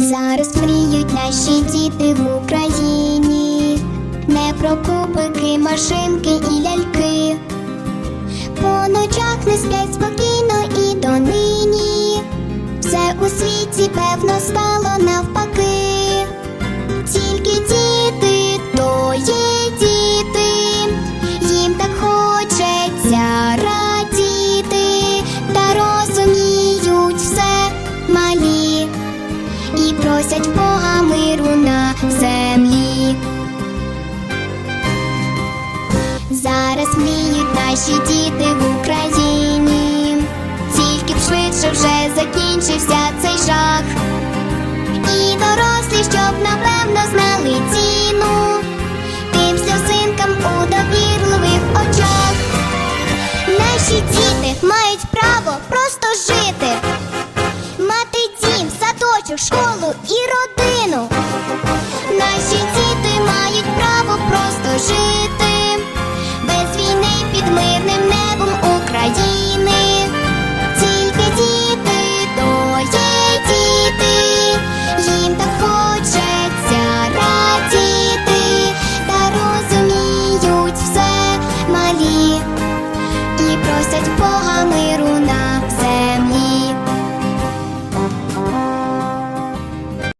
Зараз мріють наші діти в Україні, не про кубики, машинки і ляльки. По ночах не сплять спокійно і донині. Все у світі певно стало Зараз мріють наші діти в Україні, тільки б швидше вже закінчився цей жах. І дорослі, щоб напевно знали ціну тим сльозинкам у довірливих очах. Наші діти мають право просто жити, мати дім, садочок, школу і родину. Малі Бога миру